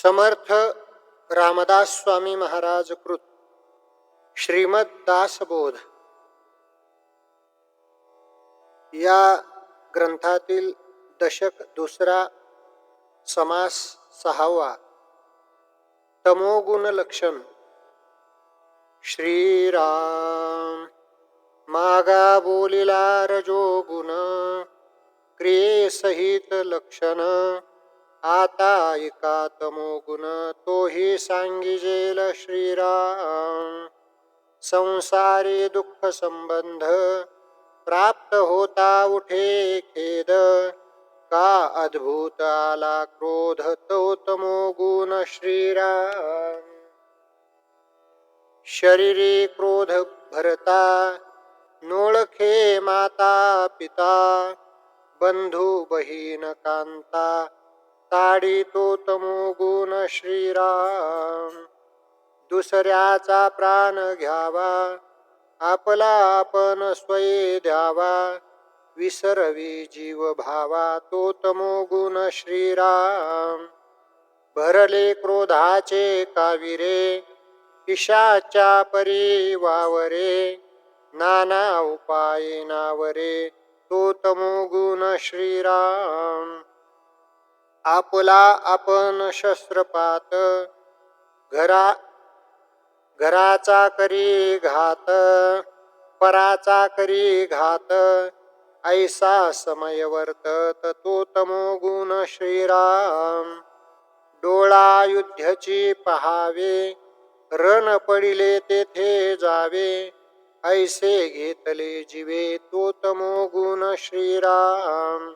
समर्थ रामदास स्वामी महाराज कृत। श्रीमद दासबोध। या ग्रंथातील दशक दुसरा समास सहावा। तमोगुण लक्षण। श्रीराम। मागा बोलिला रजोगुण। क्रियेसहित लक्षण। आता ऐका तमो गुण तोही सांगिजेल श्रीराम. संसारी दुःख संबंध प्राप्त होता उठे खेद. का अद्भुत आला क्रोध तो तमोगुण श्रीराम. शरीरी क्रोध भरता नोळखे माता पिता बंधू बहीण कांता ताडी तो श्रीराम. दुसऱ्याचा प्राण घ्यावा आपला आपण स्वये द्यावा. विसरवी जीव भावा तो गुण श्रीराम. भरले क्रोधाचे काविरे पिशाच्या परी वावरे नाना उपाय नावरे तो गुण श्रीराम. आपला आपण शस्त्रपात घरा घराचा करी घात पराचा करी घात ऐसा समय वर्तत तो तमोगुण श्रीराम. डोळा युद्धची पहावे रण पडिले तेथे जावे ऐसे घेतले जीवे तो तमोगुण श्रीराम.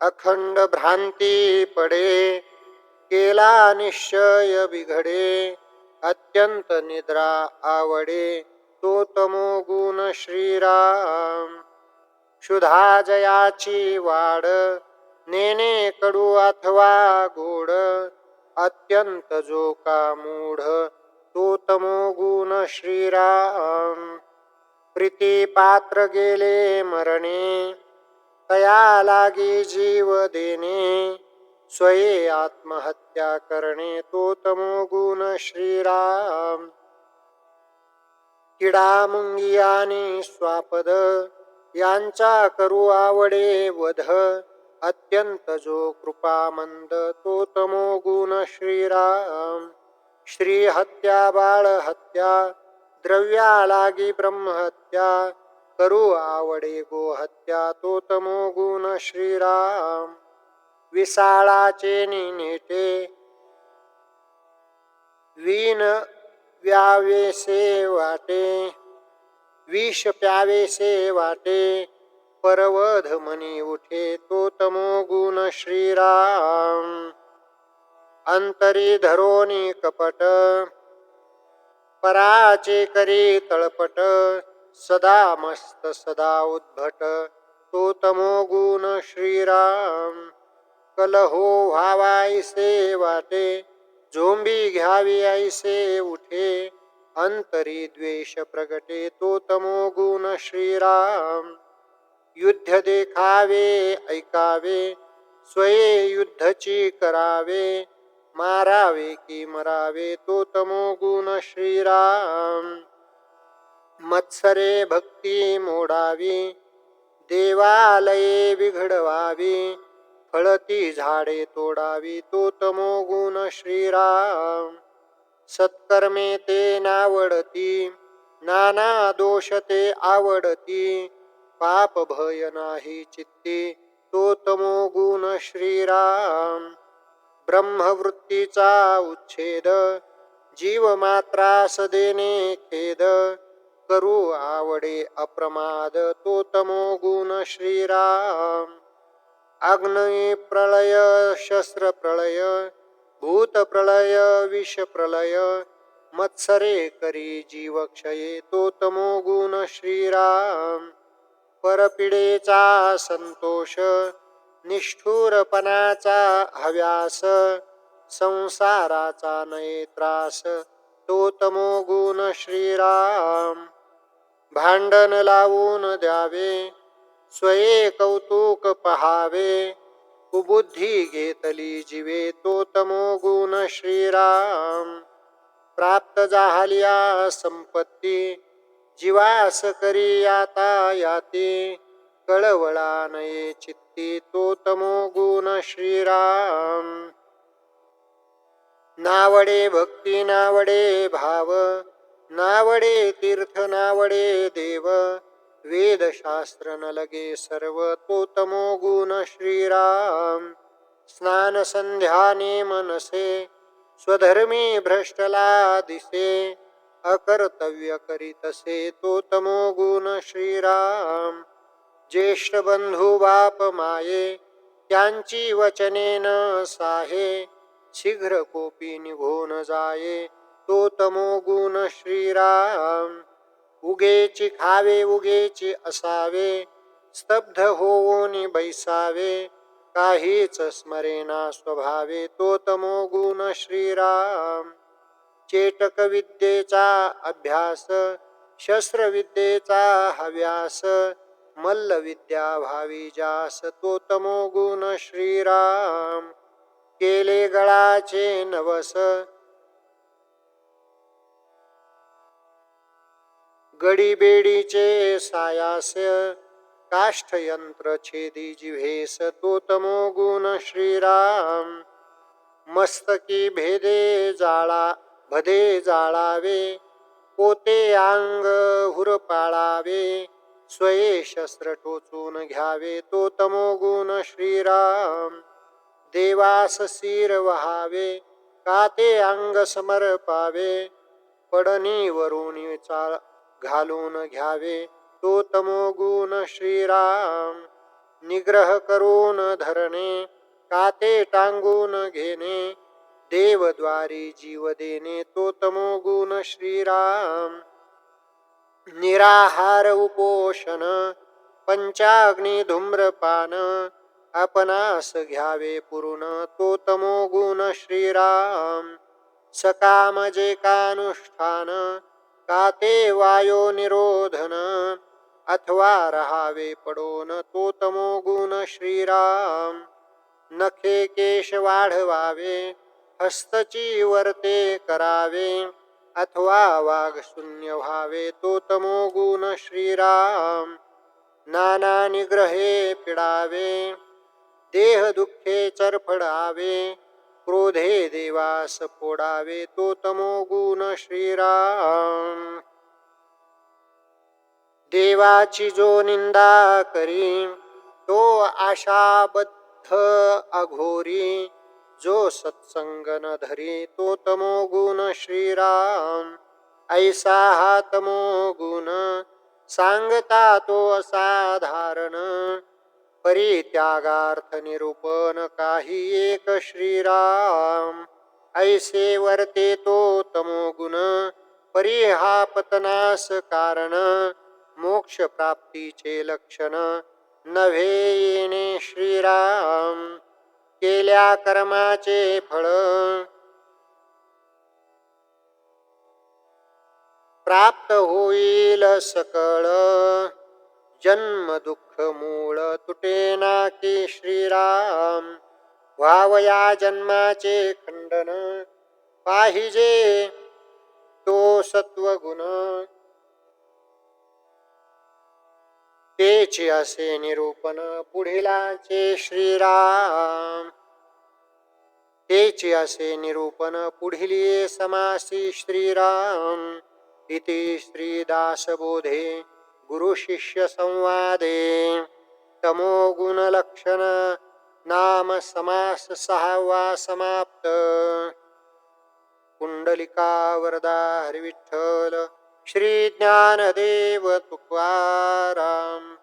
अखंड भ्रांती पडे केला निश्चय बिघडे अत्यंत निद्रा आवडे तो तमोगुण श्रीराम. क्षुधा जयाची वाढ नेने कडू अथवा गोड अत्यंत जो का मूढ तो तमोगुण श्रीराम. प्रीती पात्र गेले मरणे तया लागी जीव देणे स्वये आत्महत्या करणे तो तमोगुण श्रीराम. किडा मुंगी आणि स्वापद यांचा करू आवडे वध अत्यंत जो कृपामंद तो तमोगुण श्रीराम. श्री हत्या बाळ हत्या द्रव्या लागी ब्रह्महत्या करू आवडे गोहत्या तो तमोगुण श्रीराम. विसाळाचे निनेटे वीन व्यावेसे वाटे विष प्यावेसे वाटे परवध मनी उठे तो तमोगुण श्रीराम. अंतरी धरोनी कपट पराचे करी तळपट सदा मस्त सदा उद्भट तो तमोगुण श्रीराम। कलहो व्हावायसे वाटे झोंबी घ्यावी ऐसे उठे। अंतरी द्वेष प्रगटे तो तमोगुण श्रीराम। युद्ध देखावे ऐकावे स्वये युद्धची करावे। मारावे की मरावे तो तमोगुण श्रीराम। मत्सरे भक्ती मोडावी देवालये बिघडवावी फळती झाडे तोडावी तो तमोगुण श्रीराम. सत्कर्मे ते नावडती नाना दोष ते आवडती पाप भय नाही चित्ती तो तमोगुण श्रीराम. ब्रह्मवृत्तीचा उच्छेद जीव मात्रास देणे खेद करू आवडे अप्रमाद तो तमोगुण श्रीराम। अग्नये प्रलय शस्त्र प्रलय भूत प्रलय विष प्रलय मत्सरे करी जीव क्षये तो गुण श्रीराम। परपिडेचा संतोष निष्ठुरपणाचा हव्यास संसाराचा नये त्रास तो तमोगुण श्रीराम। भांडण लावून द्यावे स्वये कौतुक पहावे. कुबुद्धी घेतली जीवे तो तमो गुण श्रीराम. प्राप्त जाहलिया संपत्ती जीवास करी आता याती. कळवळा नये चित्ती तो तमो गुण श्रीराम. नावडे भक्ती नावडे भाव नावडे तीर्थ नावडे देव वेदशास्त्र न लगे सर्व तो तमो गुण श्रीराम। स्नान संध्याने मनसे स्वधर्मी भ्रष्टला दिसे अकर्तव्य करीतसे तो तमो गुण श्रीराम। ज्येष्ठ बंधू बाप माये त्यांची वचने न साहे शीघ्र कोपी निघून जाये तो तमो गुण श्रीराम. उगेची खावे उगेची असावे स्तब्ध होवोनी बैसावे काहीच स्मरेना स्वभावे तो तमो गुण श्रीराम. चेटक विद्येचा अभ्यास शस्त्रविद्येचा हव्यास मल्ल विद्या भावी जास तो तमो गुण श्रीराम. केले गळाचे नवस गडीबेडीचे सायास काष्ठयंत्र छेदी जिव्हेस तो तमो गुण श्रीराम. मस्तकी भेदे जाळा भदे जाळावे पोते अंग हुर पाळावे स्वये शस्त्र टोचून घ्यावे तो तमो गुण श्रीराम. देवास शिर वहावे काते अंग समर्पावे पडणी वरुणी चाळ घालून घ्यावे तो तमोगुण श्रीराम. निग्रह करून धरणे काते टांगून घेणे. देवद्वारी जीव देणे तो तमोगुण श्रीराम. निराहार उपोषण पंचाग्नी धूम्रपान. अपनास घ्यावे पुरुण तो तमोगुण श्रीराम. सकाम जे कानुष्ठान काते वायो निरोधन? अथवा रहावे पडोन तो तमो गुण श्रीराम. नखे केश वाढवावे हस्तची वर्ते करावे अथवा वाघ शून्य व्हावे तो तमो गुण श्रीराम. नाना निग्रहे पिडावे देह दुःखे चरफडावे क्रोधे देवास फोडावे तो तमो गुण श्रीराम. देवाची जो निंदा करी तो आशाबद्ध अघोरी. जो सत्संग न धरी तो तमो गुण श्रीराम. ऐसा हा तमो गुण सांगता तो असाधारण. परित्यागार्थ निरूपण काही एक श्रीराम. ऐसे वर्ते तो तमो गुण परिहा पतनास कारण मोक्ष प्राप्तीचे लक्षण. नव्हे येणे श्रीराम केल्या कर्माचे फळ. प्राप्त होईल सकळ. जन्म दुःख मूळ तुटेना की श्रीराम. व्हावया जन्माचे खंडन पाहिजे तो सत्वगुण. तेचे असे निरूपण पुढीलाचे श्रीराम. तेचे असे निरूपण पुढिले समासी श्रीराम. इति श्रीदासबोधे गुरुशिष्य संवादे। तमो नाम समास सहावा समाप्त। कुंडलिका वरदा हरिविठ्ठल। श्री ज्ञानदेव तुकाराम।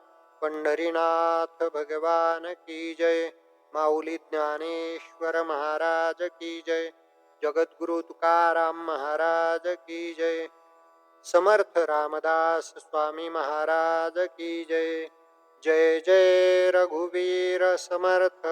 पंढरीनाथ भगवान की जय। माऊली ज्ञानेश्वर महाराज की जय। जगद्गुरु तुकाराम महाराज की जय। समर्थ रामदास स्वामी महाराज की जय. जय जय रघुवीर समर्थ.